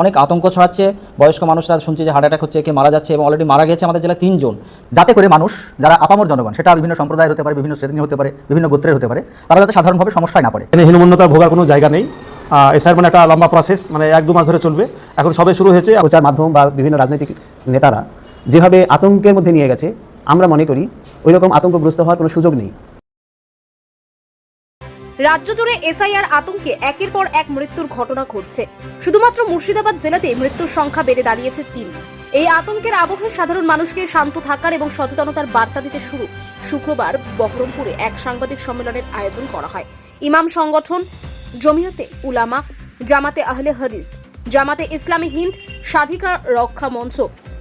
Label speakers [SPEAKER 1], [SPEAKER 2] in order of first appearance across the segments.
[SPEAKER 1] অনেক আতঙ্ক ছড়াচ্ছে বয়স্ক মানুষরা শুনছে যে হার্ট অ্যাটাক হচ্ছে কে মারা যাচ্ছে এবং অলরেডি মারা গেছে আমাদের জেলায় তিনজন।
[SPEAKER 2] যাতে করে মানুষ যারা আপামর জনগণ সেটা বিভিন্ন সম্প্রদায়ের হতে পারে বিভিন্ন শ্রেণির হতে পারে বিভিন্ন গোত্রের হতে পারে তারা যাতে সাধারণভাবে সমস্যায় না পড়ে।
[SPEAKER 3] এখানে হীনমন্যতা ভোগার কোনো জায়গা নেই। এসআর মানে একটা লম্বা প্রসেস মানে এক দু মাস ধরে চলবে। এখন সবে শুরু হয়েছে।
[SPEAKER 4] প্রচার মাধ্যম বা বিভিন্ন রাজনৈতিক নেতারা যেভাবে আতঙ্কের মধ্যে নিয়ে গেছে আমরা মনে করি ওই রকম আতঙ্কগ্রস্ত হওয়ার কোনো সুযোগ নেই।
[SPEAKER 5] রাজ্য জুড়ে এসআইআর আতঙ্কে একের পর এক মৃত্যুর ঘটনা ঘটছে। শুধুমাত্র মুর্শিদাবাদ জেলাতে মৃত্যুর সংখ্যা বেড়ে দাঁড়িয়েছে তিন। এই আতঙ্কের আবহে সাধারণ মানুষকে শান্ত থাকার এবং সচেতনতার বার্তা দিতে শুরু। শুক্রবার বহরমপুরে এক সাংবাদিক সম্মেলনের আয়োজন করা হয়। ইমাম সংগঠন জমিয়তে উলামা, জামাতে আহলে হাদিস, জামাতে ইসলামী হিন্দ স্বাধিকার রক্ষা মঞ্চ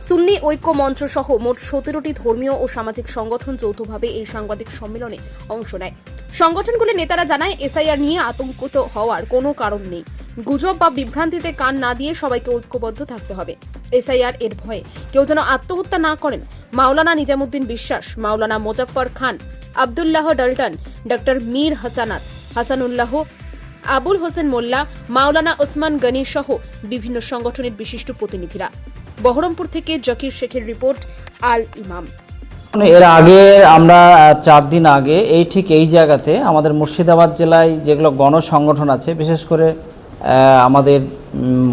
[SPEAKER 5] সুন্নি ঐক্য মঞ্চ সহ মোট সতেরোটি ধর্মীয় ও সামাজিক সংগঠন যৌথভাবে এই সাংবাদিক সম্মেলনে অংশ নেয়। সংগঠনগুলির নেতারা জানায়, এসআইআর নিয়ে আতঙ্কিত হওয়ার কোনো কারণ নেই। গুজব বা বিভ্রান্তিতে কান না দিয়ে সবাইকে ঐক্যবদ্ধ থাকতে হবে। এসআইআর এর ভয়ে কেউ যেন আত্মহত্যা না করেন। মাওলানা নিজামুদ্দিন বিশ্বাস, মাওলানা মোজাফফর খান, আবদুল্লাহ ডাল্টন ডক্টর মীর হাসানাত, হাসানুল্লাহ, আবুল হোসেন মোল্লা, মাওলানা ওসমান গনি সহ বিভিন্ন সংগঠনের বিশিষ্ট প্রতিনিধিরা। বহরমপুর থেকে জাকির শেখের রিপোর্ট, আল ইমাম।
[SPEAKER 1] এর আগে আমরা চার দিন আগে এই ঠিক এই জায়গাতে আমাদের মুর্শিদাবাদ জেলায় যেগুলো গণসংগঠন আছে, বিশেষ করে আমাদের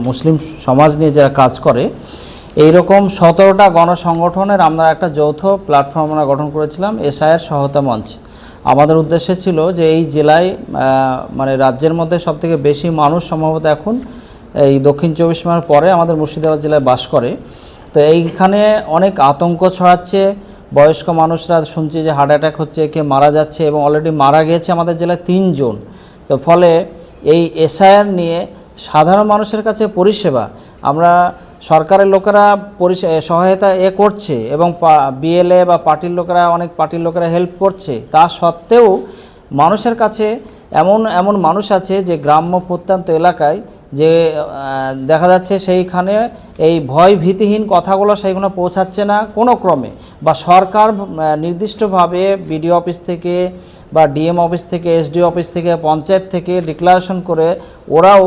[SPEAKER 1] মুসলিম সমাজ নিয়ে যারা কাজ করে এই রকম সতেরোটা গণসংগঠনের আমরা একটা যৌথ প্ল্যাটফর্ম আমরা গঠন করেছিলাম এসআইয়ের সহায়তা মঞ্চ। আমাদের উদ্দেশ্য ছিল যে এই জেলায় মানে রাজ্যের মধ্যে সবথেকে বেশি মানুষ সম্ভবত এখন এই দক্ষিণ চব্বিশ পরগনার পরে আমাদের মুর্শিদাবাদ জেলায় বাস করে। তো এইখানে অনেক আতঙ্ক ছড়াচ্ছে। বয়স্ক মানুষরা শুনছি যে হার্ট অ্যাটাক হচ্ছে কে মারা যাচ্ছে এবং অলরেডি মারা গেছে আমাদের জেলায় তিনজন। তো ফলে এই এসআইআর নিয়ে সাধারণ মানুষের কাছে পরিষেবা, আমরা সরকারের লোকেরা সহায়তা এ করছে এবং বিএলএ বা পার্টির লোকেরা, অনেক পার্টির লোকেরা হেল্প করছে। তা সত্ত্বেও মানুষের কাছে এমন এমন মানুষ আছে যে গ্রাম্য প্রত্যন্ত এলাকায় যে দেখা যাচ্ছে সেইখানে এই ভয় ভীতিহীন কথাগুলো সেইগুলো পৌঁছাচ্ছে না কোনো ক্রমে। বা সরকার নির্দিষ্টভাবে বিডিও অফিস থেকে বা ডিএম অফিস থেকে এসডি অফিস থেকে, পঞ্চায়েত থেকে ডিক্লারেশন করে ওরাও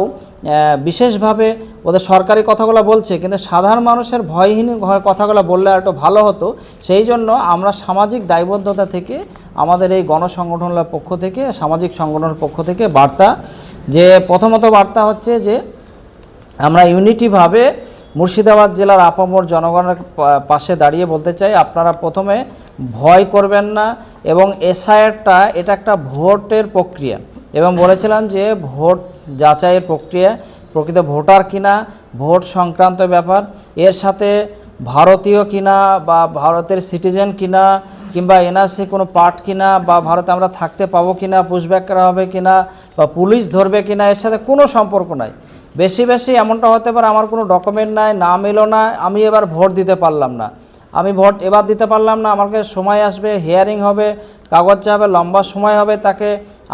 [SPEAKER 1] বিশেষভাবে ওদের সরকারি কথাগুলো বলছে, কিন্তু সাধারণ মানুষের ভয়হীন কথাগুলো বললে একটু ভালো হতো। সেই জন্য আমরা সামাজিক দায়বদ্ধতা থেকে আমাদের এই গণসংগঠনের পক্ষ থেকে, সামাজিক সংগঠনের পক্ষ থেকে বার্তা, যে প্রথমত বার্তা হচ্ছে যে আমরা ইউনিটিভাবে মুর্শিদাবাদ জেলার আপামর জনগণের পাশে দাঁড়িয়ে বলতে চাই, আপনারা প্রথমে ভয় করবেন না এবং এসআইআরটা, এটা একটা ভোটের প্রক্রিয়া। এবং বলেছিলাম যে, ভোট যাচাইয়ের প্রক্রিয়া, প্রকৃত ভোটার কিনা, ভোট সংক্রান্ত ব্যাপার, এর সাথে ভারতীয় কিনা বা ভারতের সিটিজেন কিনা, কিংবা এনআরসি কোনো পার্ট কিনা, বা ভারতে আমরা থাকতে পাবো কিনা, পুশব্যাক করা হবে কিনা, বা পুলিশ ধরবে কিনা, এর সাথে কোনো সম্পর্ক নাই। বেশি বেশি এমনটা হতে পারে আমার কোনো ডকুমেন্ট নাই, নাম এলো না, আমি এবার ভোট দিতে পারলাম না। আমি ভোট এবার দিতে পারলাম না, আমাকে সময় আসবে হিয়ারিং হবে, কাগজ চাবে লম্বা সময় হবে তাকে।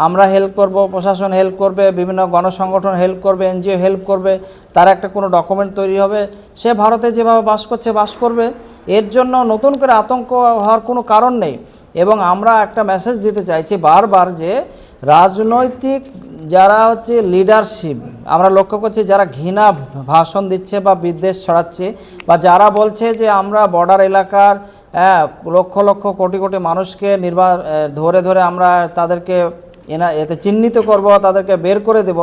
[SPEAKER 1] আমরা হেল্প করব, প্রশাসন হেল্প করবে, বিভিন্ন গণসংগঠন হেল্প করবে এনজিও হেল্প করবে, তার একটা কোনো ডকুমেন্ট তৈরি হবে। সে ভারতে যেভাবে বাস করছে, বাস করবে। এর জন্য নতুন করে আতঙ্ক হওয়ার কোনো কারণ নেই। এবং আমরা একটা মেসেজ দিতে চাইছি বারবার যে রাজনৈতিক যারা হচ্ছে লিডারশিপ আমরা লক্ষ্য করছি যারা ঘৃণা ভাষণ দিচ্ছে বা বিদ্বেষ ছড়াচ্ছে বা যারা বলছে যে আমরা বর্ডার এলাকার হ্যাঁ, লক্ষ লক্ষ কোটি কোটি মানুষকে নির্বা ধরে ধরে আমরা তাদেরকে এনা এতে চিহ্নিত করব তাদেরকে বের করে দেব।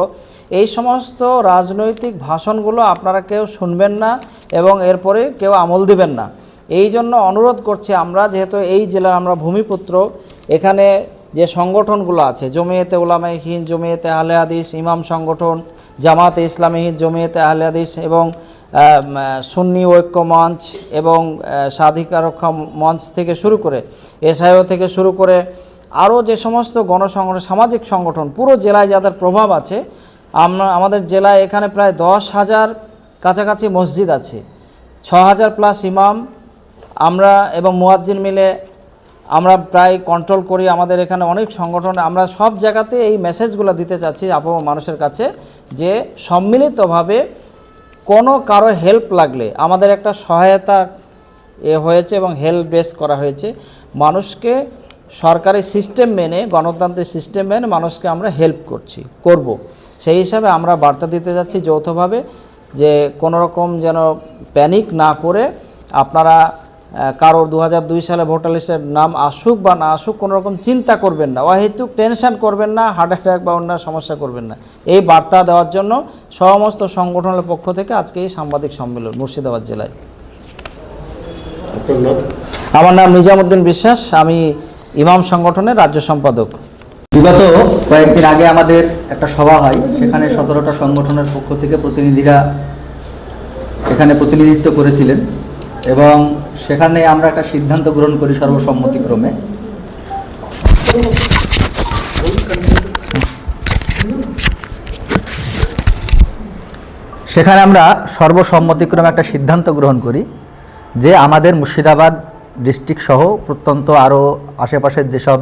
[SPEAKER 1] এই সমস্ত রাজনৈতিক ভাষণগুলো আপনারা কেউ শুনবেন না এবং এরপরে কেউ আমল দিবেন না। এই জন্য অনুরোধ করছি আমরা, যেহেতু এই জেলার আমরা ভূমিপুত্র, এখানে যে সংগঠনগুলো আছে, জমিয়েতে উলামা হিন্দ, জমিয়েতে আহলে হাদিস, ইমাম সংগঠন, জামাতে ইসলামী হিন্দ, জমিয়েতে আহলে হাদিস এবং সুন্নি ঐক্য মঞ্চ এবং স্বাধিকার রক্ষা মঞ্চ থেকে শুরু করে এসআইও থেকে শুরু করে আরও যে সমস্ত গণসংগঠন, সামাজিক সংগঠন, পুরো জেলায় যাদের প্রভাব আছে, আমরা, আমাদের জেলায় এখানে প্রায় দশ হাজার কাছাকাছি মসজিদ আছে, ছ হাজার প্লাস ইমাম আমরা এবং মুয়াজ্জিন মিলে আমরা প্রায় কন্ট্রোল করি আমাদের এখানে অনেক সংগঠন। আমরা সব জায়গাতে এই মেসেজগুলো দিতে চাচ্ছি আবহাওয়া মানুষের কাছে যে সম্মিলিতভাবে কোনো কারও হেল্প লাগলে, আমাদের একটা সহায়তা এ হয়েছে এবং হেল্প বেস করা হয়েছে। মানুষকে সরকারি সিস্টেম মেনে, গণতান্ত্রিক সিস্টেম মেনে মানুষকে আমরা হেল্প করছি, করব। সেই হিসাবে আমরা বার্তা দিতে যাচ্ছি যৌথভাবে যে কোনো রকম যেন প্যানিক না করে আপনারা কারোর দু দুই সালে ভোটার লিস্টের নাম আসুক বা না আসুক কোনো রকম চিন্তা করবেন না। অহেতুক টেনশন করবেন না হার্ট অ্যাটাক বা অন্য সমস্যা করবেন না। এই বার্তা দেওয়ার জন্য সমস্ত সংগঠনের পক্ষ থেকে আজকে এই সাংবাদিক সম্মেলন মুর্শিদাবাদ জেলায়। আমার নাম নিজামুদ্দিন বিশ্বাস আমি ইমাম সংগঠনের রাজ্য সম্পাদক।
[SPEAKER 2] বিগত কয়েকদিন আগে আমাদের একটা সভা হয় সেখানে সতেরোটা সংগঠনের পক্ষ থেকে প্রতিনিধিরা এখানে প্রতিনিধিত্ব করেছিলেন এবং সেখানে আমরা একটা সিদ্ধান্ত গ্রহণ করি সর্বসম্মতিক্রমে। সেখানে আমরা সর্বসম্মতিক্রমে একটা সিদ্ধান্ত গ্রহণ করি যে আমাদের মুর্শিদাবাদ ডিস্ট্রিক্ট সহ প্রত্যন্ত আরও আশেপাশের যেসব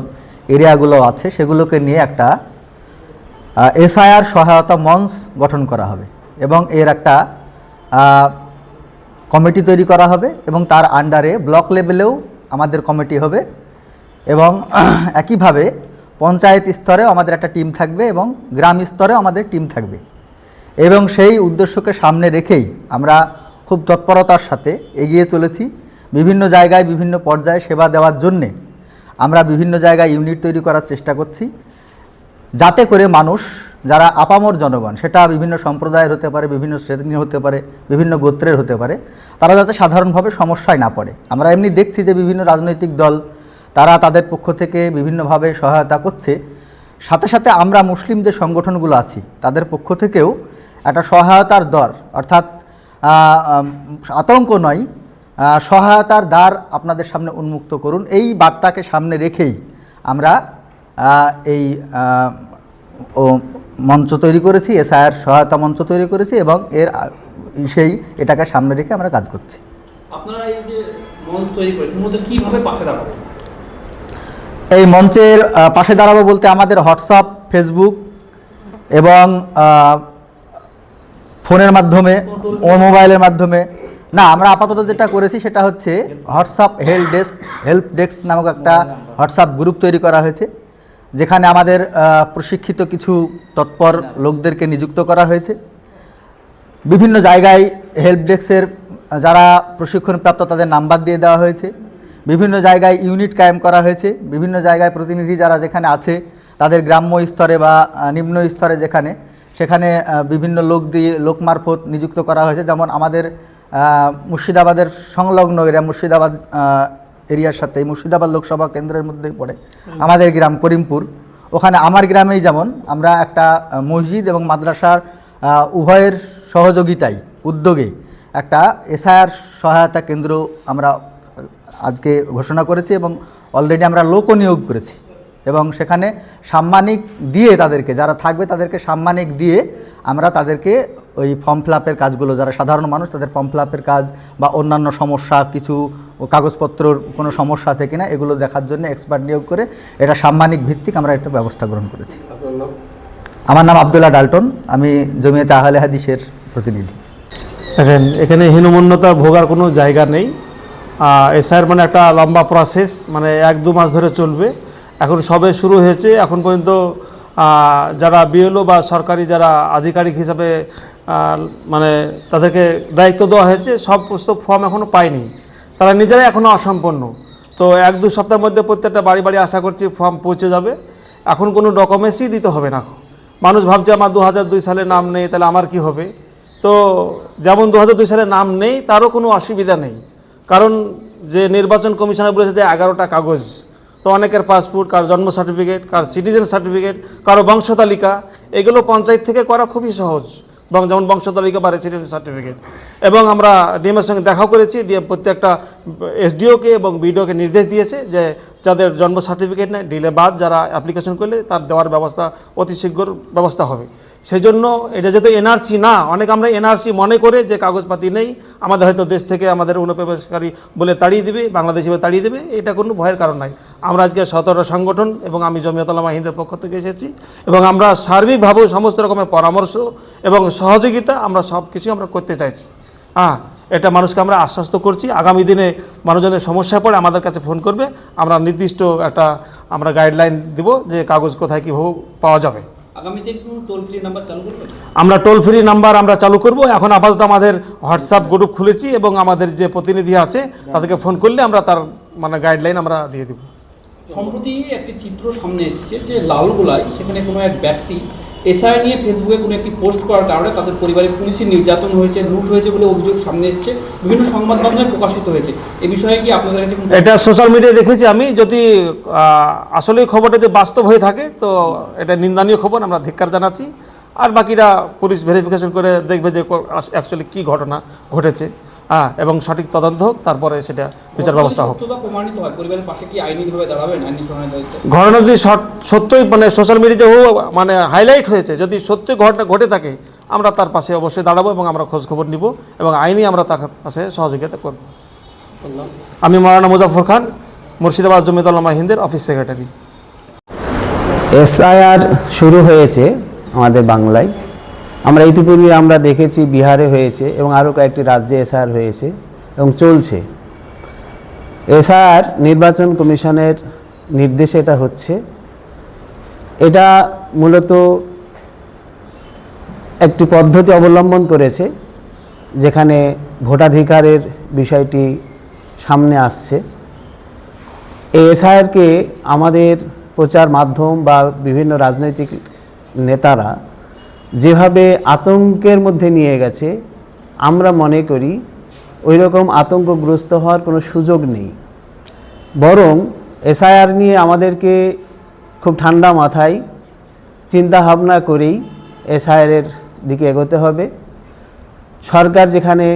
[SPEAKER 2] এরিয়াগুলো আছে, সেগুলোকে নিয়ে একটা এসআইআর সহায়তা মঞ্চ গঠন করা হবে। এবং এর একটা কমিটি তৈরি করা হবে এবং তার আন্ডারে ব্লক লেভেলেও আমাদের কমিটি হবে এবং একইভাবে পঞ্চায়েত স্তরেও আমাদের একটা টিম থাকবে এবং গ্রাম স্তরেও আমাদের টিম থাকবে। এবং সেই উদ্দেশ্যকে সামনে রেখেই আমরা খুব তৎপরতার সাথে এগিয়ে চলেছি। বিভিন্ন জায়গায় বিভিন্ন পর্যায়ে সেবা দেওয়ার জন্যে আমরা বিভিন্ন জায়গায় ইউনিট তৈরি করার চেষ্টা করছি। যাতে করে মানুষ যারা আপামর জনগণ, সেটা বিভিন্ন সম্প্রদায়ের হতে পারে, বিভিন্ন শ্রেণির হতে পারে, বিভিন্ন গোত্রের হতে পারে, তারা যাতে সাধারণভাবে সমস্যায় না পড়ে। আমরা এমনি দেখছি যে বিভিন্ন রাজনৈতিক দল, তারা তাদের পক্ষ থেকে বিভিন্নভাবে সহায়তা করছে। সাথে সাথে আমরা মুসলিম যে সংগঠনগুলো আছি, তাদের পক্ষ থেকেও একটা সহায়তার দর, অর্থাৎ আতঙ্ক নয় সহায়তার দ্বার আপনাদের সামনে উন্মুক্ত করুন। এই বার্তাকে সামনে রেখেই আমরা এই ও মঞ্চ তৈরি করেছি এসআইআর সহায়তা মঞ্চ তৈরি করেছি এবং এর সেই এটাকে সামনে রেখে আমরা কাজ করছি।
[SPEAKER 6] আপনারা এই যে মঞ্চ তৈরি করেছেন মূলত কীভাবে পাশে দাঁড়াবেন?
[SPEAKER 2] এই মঞ্চের পাশে দাঁড়াবো বলতে আমাদের হোয়াটসঅ্যাপ ফেসবুক এবং ফোনের মাধ্যমে ও মোবাইলের মাধ্যমে। না আমরা আপাতত যেটা করেছি সেটা হচ্ছে WhatsApp help desk help desk নামক একটা হোয়াটসঅ্যাপ গ্রুপ তৈরি করা হয়েছে। যেখানে আমাদের প্রশিক্ষিত কিছু তৎপর লোকদেরকে নিযুক্ত করা হয়েছে। বিভিন্ন জায়গায় হেল্প ডেস্কের যারা প্রশিক্ষণপ্রাপ্ত তাদের নাম্বার দিয়ে দেওয়া হয়েছে। বিভিন্ন জায়গায় ইউনিট কায়েম করা হয়েছে। বিভিন্ন জায়গায় প্রতিনিধি যারা যেখানে আছে, তাদের গ্রাম্য স্তরে বা নিম্ন স্তরে যেখানে, সেখানে বিভিন্ন লোক দিয়ে, লোক মারফত নিযুক্ত করা হয়েছে। যেমন আমাদের মুর্শিদাবাদের সংলগ্ন এরিয়া, মুর্শিদাবাদ এরিয়ার সাথে এই মুর্শিদাবাদ লোকসভা কেন্দ্রের মধ্যেই পড়ে। আমাদের গ্রাম করিমপুর। ওখানে আমার গ্রামেই যেমন আমরা একটা মসজিদ এবং মাদ্রাসার উভয়ের সহযোগিতায়, উদ্যোগে একটা এসআইআর সহায়তা কেন্দ্র আমরা আজকে ঘোষণা করেছি এবং অলরেডি আমরা লোকও নিয়োগ করেছি। এবং সেখানে সাম্মানিক দিয়ে তাদেরকে, যারা থাকবে তাদেরকে সাম্মানিক দিয়ে আমরা তাদেরকে ওই ফর্ম ফিল আপের কাজগুলো যারা সাধারণ মানুষ তাদের ফর্ম ফিল আপের কাজ বা অন্যান্য সমস্যা কিছু কাগজপত্রর কোনো সমস্যা আছে কিনা এগুলো দেখার জন্য এক্সপার্ট নিয়োগ করে এটা সাম্মানিক ভিত্তিক আমরা একটা ব্যবস্থা গ্রহণ করেছি। আমার নাম আবদুল্লাহ ডাল্টন আমি জমিয়তে আহলে হাদিসের প্রতিনিধি।
[SPEAKER 3] দেখেন এখানে হীনমন্যতা ভোগার কোনো জায়গা নেই। এসআইয়ের মানে একটা লম্বা প্রসেস মানে এক দু মাস ধরে চলবে। এখন সবে শুরু হয়েছে এখন পর্যন্ত যারা বিএলও বা সরকারি যারা আধিকারিক হিসাবে মানে তাদেরকে দায়িত্ব দেওয়া হয়েছে, সব পুস্তক ফর্ম এখনও পায়নি তারা নিজেরাই এখনও অসম্পন্ন। তো এক দু সপ্তাহের মধ্যে প্রত্যেকটা বাড়ি বাড়ি আশা করছি ফর্ম পৌঁছে যাবে। এখন কোনো ডকুমেন্টসই দিতে হবে না। মানুষ ভাবছে আমার দু হাজার দুই সালে নাম নেই, তাহলে আমার কি হবে? তো যেমন দু হাজার দুই সালে নাম নেই, তারও কোনো অসুবিধা নেই। কারণ যে নির্বাচন কমিশনার বলেছে যে এগারোটা কাগজ তো অনেকের পাসপোর্ট, কার জন্ম সার্টিফিকেট কার সিটিজেন সার্টিফিকেট কারও বংশ তালিকা, এগুলো পঞ্চায়েত থেকে করা খুবই সহজ। এবং যেমন বংশ তালিকা বা রেসিডেন্স সার্টিফিকেট এবং আমরা ডিএমের সঙ্গে দেখাও করেছি, ডিএম প্রত্যেকটা এসডিওকে এবং বিডিওকে নির্দেশ দিয়েছে যে যাদের জন্ম সার্টিফিকেট নেই ডিলে বাদ যারা অ্যাপ্লিকেশন করলে তার দেওয়ার ব্যবস্থা অতি শীঘ্র ব্যবস্থা হবে। সেই জন্য এটা যেহেতু এনআরসি না, অনেক আমরা এনআরসি মনে করে যে কাগজপাতি নেই, আমাদের হয়তো দেশ থেকে আমাদের অনুপ্রবেশকারী বলে তাড়িয়ে দেবে, বাংলাদেশি বলে তাড়িয়ে দেবে, এটা কোনো ভয়ের কারণ নাই। আমরা আজকে সতেরো সংগঠন এবং আমি জমিয়তলামা হিন্দের পক্ষ থেকে এসেছি এবং আমরা সার্বিকভাবে সমস্ত রকমের পরামর্শ এবং সহযোগিতা আমরা সব কিছু আমরা করতে চাইছি। হ্যাঁ এটা মানুষকে আমরা আশ্বস্ত করছি। আগামী দিনে মানুষজনের সমস্যা পড়ে আমাদের কাছে ফোন করবে। আমরা নির্দিষ্ট একটা আমরা গাইডলাইন দিব যে কাগজ কোথায় কীভাবে পাওয়া যাবে।
[SPEAKER 6] আগামীতে একটু টোল ফ্রি নাম্বার চালু করবেন
[SPEAKER 3] আমরা টোল ফ্রি নাম্বার আমরা চালু করব। এখন আপাতত আমাদের হোয়াটসঅ্যাপ গ্রুপ খুলেছি এবং আমাদের যে প্রতিনিধি আছে তাদেরকে ফোন করলে আমরা তার মানে গাইডলাইন আমরা দিয়ে দিব।
[SPEAKER 6] সম্প্রতি একটি চিত্র সামনে এসেছে যে লালগোলায় সেখানে কোনো এক ব্যক্তি এসআই নিয়ে ফেসবুকে কোনো একটি পোস্ট করার কারণে তাদের পরিবারে পুলিশি নির্যাতন হয়েছে, লুট হয়েছে বলে অভিযোগ সামনে এসেছে, বিভিন্ন সংবাদ মাধ্যমে প্রকাশিত হয়েছে। এই বিষয়ে কি আপনাদের কাছে
[SPEAKER 3] এটা সোশ্যাল মিডিয়ায় দেখেছি আমি, যদি আসলে খবরটা যদি বাস্তব হয়ে থাকে, তো এটা নিন্দনীয় খবর, আমরা ধিক্কার জানাচ্ছি। আর বাকিরা পুলিশ ভেরিফিকেশন করে দেখবে যে অ্যাকচুয়ালি কী ঘটনা ঘটেছে। হ্যাঁ এবং সঠিক তদন্ত হোক তারপরে সেটা বিচার ব্যবস্থা হোক।
[SPEAKER 6] সত্যতা প্রমাণিত হয় পরিবারের পাশে কি আইনিভাবে দাঁড়াবেন? আইনি সহায়তা দিতে
[SPEAKER 3] ঘটনা যদি সত্যই মানে সোশ্যাল মিডিয়াতে ও মানে হাইলাইট হয়েছে। যদি সত্যি ঘটনা ঘটে থাকে আমরা তার পাশে অবশ্যই দাঁড়াবো এবং আমরা খোঁজ খবর নিব এবং আইনি আমরা তার পাশে সহযোগিতা করব। আমি মৌলানা মুজাফর খান মুর্শিদাবাদ জমিদুল্লামা হিন্দের অফিস সেক্রেটারি
[SPEAKER 4] এসআইআর শুরু হয়েছে আমাদের বাংলায়। আমরা ইতিপূর্বে আমরা দেখেছি বিহারে হয়েছে এবং আরও কয়েকটি রাজ্যে এসআইআর হয়েছে এবং চলছে। এসআইআর নির্বাচন কমিশনের নির্দেশে এটা হচ্ছে। এটা মূলত একটি পদ্ধতি অবলম্বন করেছে যেখানে ভোটাধিকারের বিষয়টি সামনে আসছে। এই এসআইআরকে আমাদের প্রচার মাধ্যম বা বিভিন্ন রাজনৈতিক নেতারা যেভাবে আতঙ্কের মধ্যে নিয়ে গেছে, আমরা মনে করি ওই রকম আতঙ্কগ্রস্ত হওয়ার কোনো সুযোগ নেই। বরং এসআইআর নিয়ে আমাদেরকে খুব ঠান্ডা মাথায় চিন্তা ভাবনা করেই এসআইআরের দিকে এগোতে হবে। সরকার যেখানে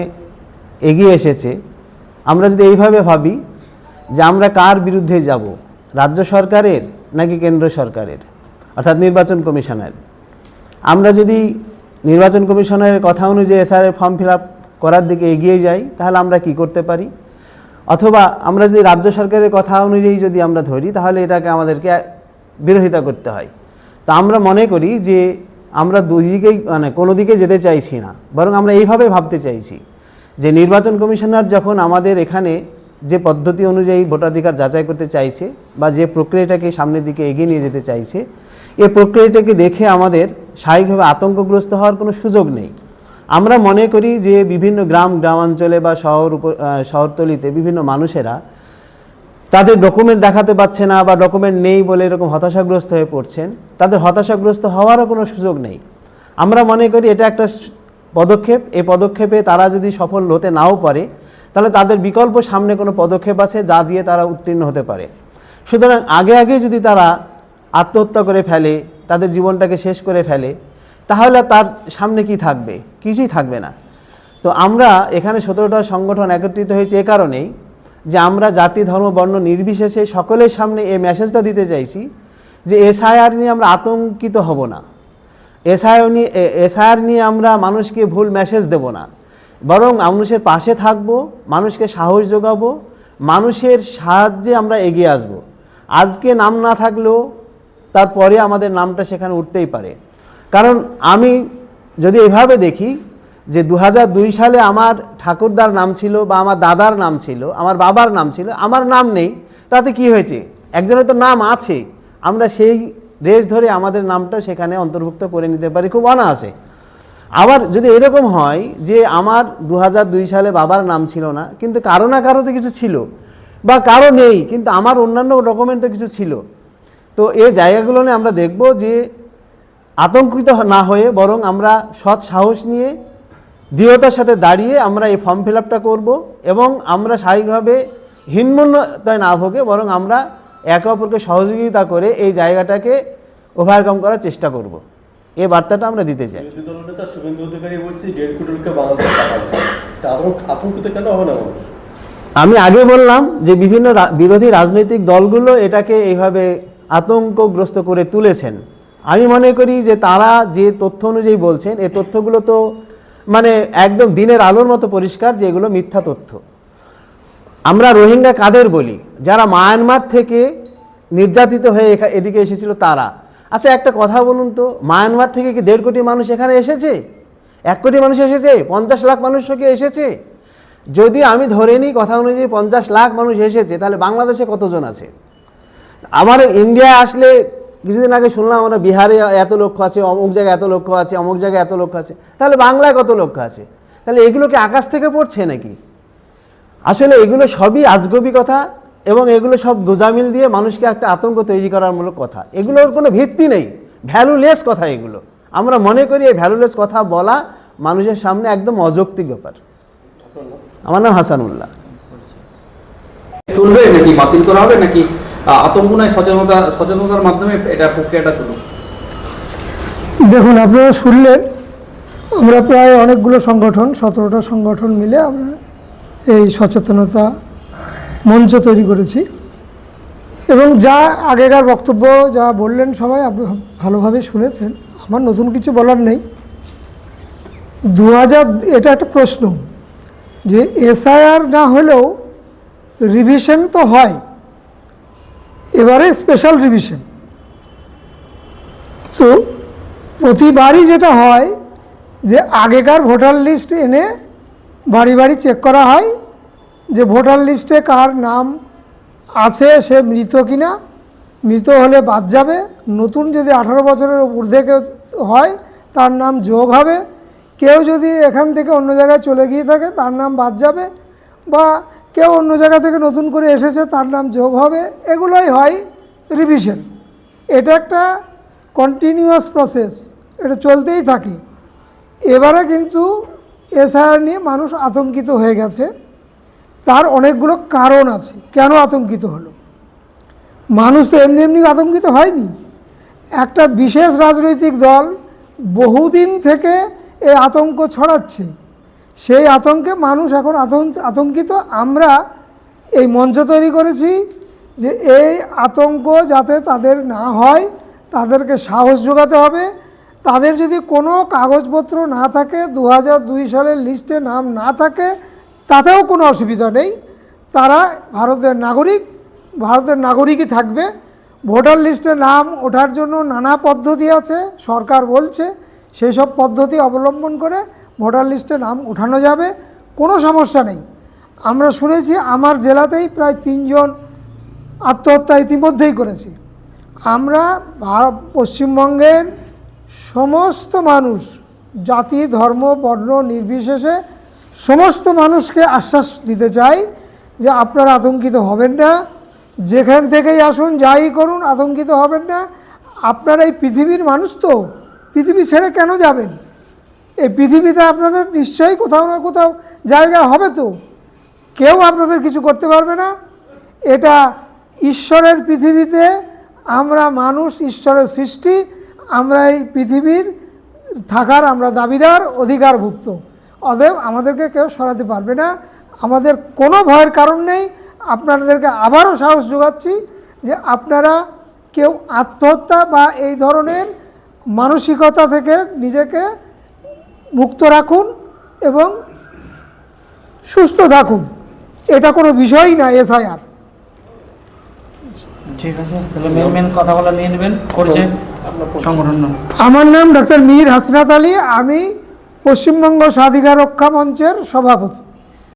[SPEAKER 4] এগিয়ে এসেছে, আমরা যদি এইভাবে ভাবি যে আমরা কার বিরুদ্ধে যাব, রাজ্য সরকারের নাকি কেন্দ্র সরকারের, অর্থাৎ নির্বাচন কমিশনের? আমরা যদি নির্বাচন কমিশনের কথা অনুযায়ী এসআরের ফর্ম ফিল করার দিকে এগিয়ে যাই, তাহলে আমরা কি করতে পারি? অথবা আমরা যদি রাজ্য সরকারের কথা অনুযায়ী যদি আমরা ধরি, তাহলে এটাকে আমাদেরকে বিরোধিতা করতে হয়। তা আমরা মনে করি যে আমরা দুই দিকেই মানে কোনো দিকে যেতে চাইছি না, বরং আমরা এইভাবে ভাবতে চাইছি যে নির্বাচন কমিশনার যখন আমাদের এখানে যে পদ্ধতি অনুযায়ী ভোটাধিকার যাচাই করতে চাইছে বা যে প্রক্রিয়াটাকে সামনের দিকে এগিয়ে নিয়ে যেতে চাইছে এই প্রক্রিয়াটাকে দেখে আমাদের স্বাভাবিকভাবে আতঙ্কগ্রস্ত হওয়ার কোনো সুযোগ নেই। আমরা মনে করি যে বিভিন্ন গ্রাম, গ্রামাঞ্চলে বা শহর উপ শহরতলিতে বিভিন্ন মানুষেরা তাদের ডকুমেন্ট দেখাতে পারছে না বা ডকুমেন্ট নেই বলে এরকম হতাশাগ্রস্ত হয়ে পড়ছেন। তাদের হতাশাগ্রস্ত হওয়ারও কোনো সুযোগ নেই। আমরা মনে করি এটা একটা পদক্ষেপ। এই পদক্ষেপে তারা যদি সফল হতে নাও পারে, তাহলে তাদের বিকল্প সামনে কোনো পদক্ষেপ আছে যা দিয়ে তারা উত্তীর্ণ হতে পারে। সুতরাং আগে আগে যদি তারা আত্মহত্যা করে ফেলে, তাদের জীবনটাকে শেষ করে ফেলে, তাহলে তার সামনে কি থাকবে? কিছুই থাকবে না। তো আমরা এখানে সতেরোটা সংগঠন একত্রিত হয়েছে এ কারণেই যে আমরা জাতি, ধর্ম, বর্ণ নির্বিশেষে সকলের সামনে এই মেসেজটা দিতে চাইছি যে এসআইআর নিয়ে আমরা আতঙ্কিত হব না। এসআইআর নিয়ে এসআইআর নিয়ে আমরা মানুষকে ভুল মেসেজ দেব না। বরং মানুষের পাশে থাকব, মানুষকে সাহস যোগাবো, মানুষের সাহায্যে আমরা এগিয়ে আসব। আজকে নাম না থাকলেও তারপরে আমাদের নামটা সেখানে উঠতেই পারে। কারণ আমি যদি এভাবে দেখি যে দু সালে আমার ঠাকুরদার নাম ছিল বা আমার দাদার নাম ছিল, আমার বাবার নাম ছিল, আমার নাম নেই, তাতে কি হয়েছে? একজনের তো নাম আছে, আমরা সেই রেস ধরে আমাদের নামটা সেখানে অন্তর্ভুক্ত করে নিতে পারি, খুব অনায়াসে। আবার যদি এরকম হয় যে আমার দু সালে বাবার নাম ছিল না, কিন্তু কারও না কারও তো কিছু ছিল, বা কারও নেই, কিন্তু আমার অন্যান্য ডকুমেন্ট কিছু ছিল তো এই জায়গাগুলো নিয়ে আমরা দেখব যে আতঙ্কিত না হয়ে বরং আমরা সৎ সাহস নিয়ে দৃঢ়তার সাথে দাঁড়িয়ে আমরা এই ফর্ম ফিল আপটা করব এবং আমরা স্বাভাবিকভাবে হীনমন্যতায় না ভোগে বরং আমরা একে অপরকে সহযোগিতা করে এই জায়গাটাকে ওভারকাম করার চেষ্টা করব। এই বার্তাটা আমরা দিতে চাই। আমি আগে বললাম যে বিভিন্ন বিরোধী রাজনৈতিক দলগুলো এটাকে এইভাবে আতঙ্কগ্রস্ত করে তুলেছেন। আমি মনে করি যে তারা যে তথ্য অনুযায়ী বলছেন এই তথ্যগুলো তো মানে একদম দিনের আলোর মতো পরিষ্কার যে এগুলো মিথ্যা তথ্য। আমরা রোহিঙ্গা কাদের বলি? যারা মায়ানমার থেকে নির্যাতিত হয়ে এদিকে এসেছিল তারা। আচ্ছা একটা কথা বলুন তো, মায়ানমার থেকে কি দেড় কোটি মানুষ এখানে এসেছে? এক কোটি মানুষ এসেছে, পঞ্চাশ লাখ মানুষ কি এসেছে। যদি আমি ধরে নিই কথা অনুযায়ী পঞ্চাশ লাখ মানুষ এসেছে, তাহলে বাংলাদেশে কতজন আছে? আমার ইন্ডিয়া আসলে কিছুদিন আগে শুনলাম আমরা বিহারে এত লক্ষ্য আছে, অমুক জায়গায় এত লক্ষ্য আছে, অমুক জায়গায় এত লক্ষ্য আছে। তাহলে বাংলায় কত লক্ষ্য আছে? তাহলে এগুলো কি আকাশ থেকে পড়ছে নাকি? আসলে এগুলো সবই আজগবি কথা এবং এগুলো সব গোজামিল দিয়ে মানুষকে একটা আতঙ্ক তৈরি করার মূলক কথা। এগুলোর কোনো ভিত্তি নেই। ভ্যালুলেস কথা এগুলো। আমরা মনে করি এই ভ্যালুলেস কথা বলা মানুষের সামনে একদম অযৌক্তিক ব্যাপার। আমার নাম হাসানুল্লাহ।
[SPEAKER 6] চলবে নাকি বাতিল করা হবে নাকি আতঙ্ক নয় সচেতনতা, সচেতনতার মাধ্যমে এটা প্রক্রিয়াটা চলুক।
[SPEAKER 7] দেখুন, আপনারা শুনলেন আমরা প্রায় অনেকগুলো সংগঠন, সতেরোটা সংগঠন মিলে আমরা এই সচেতনতা মঞ্চ তৈরি করেছি। এবং যা আগেকার বক্তব্য, যা বললেন সবাই, আপনি ভালোভাবে শুনেছেন। আমার নতুন কিছু বলার নেই। দু হাজার এটা একটা প্রশ্ন যে এসআইআর না হলেও রিভিশন তো হয়। এবারে স্পেশাল রিভিশন তো প্রতিবারই যেটা হয় যে আগেকার ভোটার লিস্ট এনে বাড়ি বাড়ি চেক করা হয় যে ভোটার লিস্টে কার নাম আছে, সে মৃত কিনা, মৃত হলে বাদ যাবে। নতুন যদি আঠারো বছরের ঊর্ধ্বে কেউ হয়, তার নাম যোগ হবে। কেউ যদি এখান থেকে অন্য জায়গায় চলে গিয়ে থাকে, তার নাম বাদ যাবে। বা কেউ অন্য জায়গা থেকে নতুন করে এসেছে, তার নাম যোগ হবে। এগুলোই হয় রিভিশন এটা একটা কন্টিনিউয়াস প্রসেস এটা চলতেই থাকে। এবারে কিন্তু এসআইআর নিয়ে মানুষ আতঙ্কিত হয়ে গেছে। তার অনেকগুলো কারণ আছে। কেন আতঙ্কিত হলো? মানুষ তো এমনি এমনি আতঙ্কিত হয়নি। একটা বিশেষ রাজনৈতিক দল বহুদিন থেকে এই আতঙ্ক ছড়াচ্ছে। সেই আতঙ্কে মানুষ এখন আতঙ্ক, আতঙ্কিত। আমরা এই মঞ্চ তৈরি করেছি যে এই আতঙ্ক যাতে তাদের না হয়, তাদেরকে সাহস যোগাতে হবে। তাদের যদি কোনো কাগজপত্র না থাকে দু সালের লিস্টে নাম না থাকে, তাতেও কোনো অসুবিধা নেই। তারা ভারতের নাগরিক, ভারতের নাগরিকই থাকবে। ভোটার লিস্টে নাম ওঠার জন্য নানা পদ্ধতি আছে, সরকার বলছে সেই সব পদ্ধতি অবলম্বন করে ভোটার লিস্টে নাম উঠানো যাবে, কোনো সমস্যা নেই। আমরা শুনেছি আমার জেলাতেই প্রায় তিনজন আত্মহত্যা ইতিমধ্যেই করেছে। আমরা পশ্চিমবঙ্গের সমস্ত মানুষ, জাতি, ধর্ম, বর্ণ নির্বিশেষে সমস্ত মানুষকে আশ্বাস দিতে চাই যে আপনারা আতঙ্কিত হবেন না। যেখান থেকেই আসুন, যাই করুন, আতঙ্কিত হবেন না। আপনারা এই পৃথিবীর মানুষ তো, পৃথিবী ছেড়ে কেন যাবেন? এই পৃথিবীতে আপনাদের নিশ্চয়ই কোথাও না কোথাও জায়গা হবে তো। কেউ আপনাদের কিছু করতে পারবে না। এটা ঈশ্বরের পৃথিবীতে আমরা মানুষ, ঈশ্বরের সৃষ্টি, আমরা এই পৃথিবীর থাকার আমরা দাবিদার, অধিকারভুক্ত। অতএব আমাদেরকে কেউ সরাতে পারবে না। আমাদের কোনো ভয়ের কারণ নেই। আপনাদেরকে আবারও সাহস যোগাচ্ছি যে আপনারা কেউ আত্মহত্যা বা এই ধরনের মানসিকতা থেকে নিজেকে মুক্ত রাখুন এবং সুস্থ থাকুন। এটা কোনো বিষয়ই না এসআইআর।
[SPEAKER 1] ঠিক আছে তাহলে মেন মেন কথাগুলো নিয়ে নেবেন। করছে সংগঠন
[SPEAKER 7] আমার নাম ডাক্তার মীর হাসনাত আলী। আমি পশ্চিমবঙ্গ স্বাধিকার রক্ষা মঞ্চের সভাপতি।